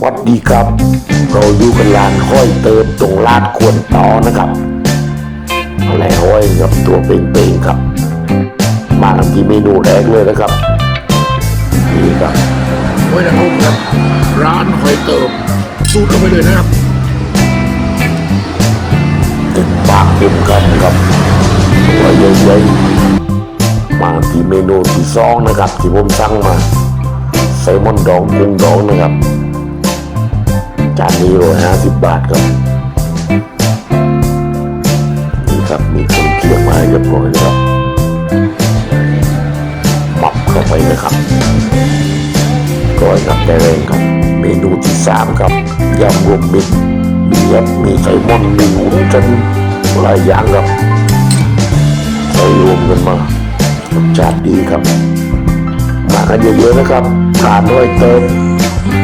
สวัสดีครับ เราอยู่กันร้านห้อยเติมตรงลาดควนต่อนะครับอะไรห้อยครับตัวเป่งๆครับ มากันที่เมนูแรกเลยนะครับนี่ครับห้วยนางรมครับ ร้านหอยเติมสูตรเข้าไปเลยนะครับถึงปากเต็มกันครับตัวใหญ่ๆมาที่เมนูที่สองนะครับ ที่ผมสั่งมาไซมอนดองกุ้งดองนะครับจานนี้ร้อยห้าสิบบาทครับ นี่ครับมีครื่องเคียงมาให้เรียบร้อยนะครับปรับเข้าไปนะครับก้อยครับแต่แรงครับ เมนูที่สามครับยำรวมมิตรมียับมีไซมอนมีหุ่นกันหลายอย่างครับใส่รวมกันมารสชาติดีครับมากันเยอะๆนะครับทานด้วยเติม